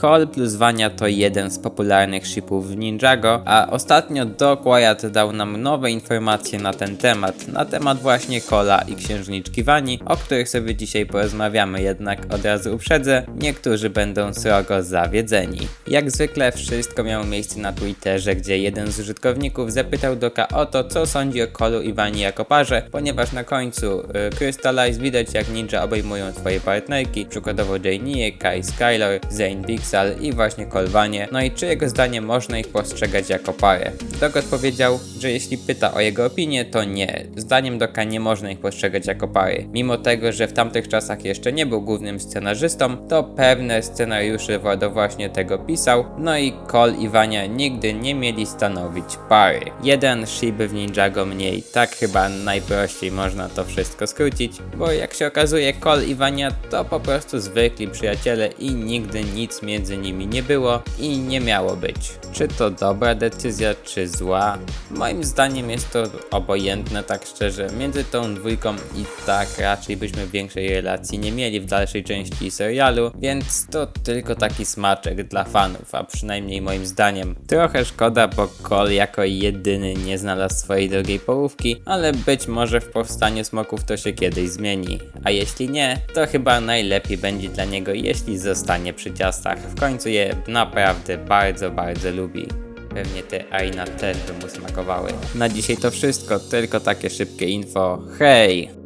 Cole plus Vania to jeden z popularnych shipów w Ninjago, a ostatnio Doc Wyatt dał nam nowe informacje na ten temat, na temat właśnie Cola i księżniczki Vani, o których sobie dzisiaj porozmawiamy, jednak od razu uprzedzę, niektórzy będą srogo zawiedzeni. Jak zwykle wszystko miało miejsce na Twitterze, gdzie jeden z użytkowników zapytał Doka o to, co sądzi o Colu i Vani jako parze, ponieważ na końcu y, Crystallize widać jak ninja obejmują swoje partnerki, przykładowo Janie, Kai Skylar, Zane I właśnie Colvanie, no i czy jego zdaniem można ich postrzegać jako parę. Dok odpowiedział, że jeśli pyta o jego opinię, to nie. Zdaniem Doka nie można ich postrzegać jako pary. Mimo tego, że w tamtych czasach jeszcze nie był głównym scenarzystą, to pewne scenariusze Wado właśnie tego pisał, no i Cole i Vania nigdy nie mieli stanowić pary. Jeden ship w Ninjago mniej, tak chyba najprościej można to wszystko skrócić, bo jak się okazuje Cole i Vania to po prostu zwykli przyjaciele i nigdy nic między nimi nie było i nie miało być. Czy to dobra decyzja, czy zła? Moim zdaniem jest to obojętne, tak szczerze. Między tą dwójką i tak raczej byśmy większej relacji nie mieli w dalszej części serialu, więc to tylko taki smaczek dla fanów, a przynajmniej moim zdaniem. Trochę szkoda, bo Cole jako jedyny nie znalazł swojej drugiej połówki, ale być może w powstaniu smoków to się kiedyś zmieni. A jeśli nie, to chyba najlepiej będzie dla niego, jeśli zostanie przy ciastach. W końcu je naprawdę bardzo, bardzo lubi. Pewnie te Aina też by mu smakowały. Na dzisiaj to wszystko, tylko takie szybkie info. Hej!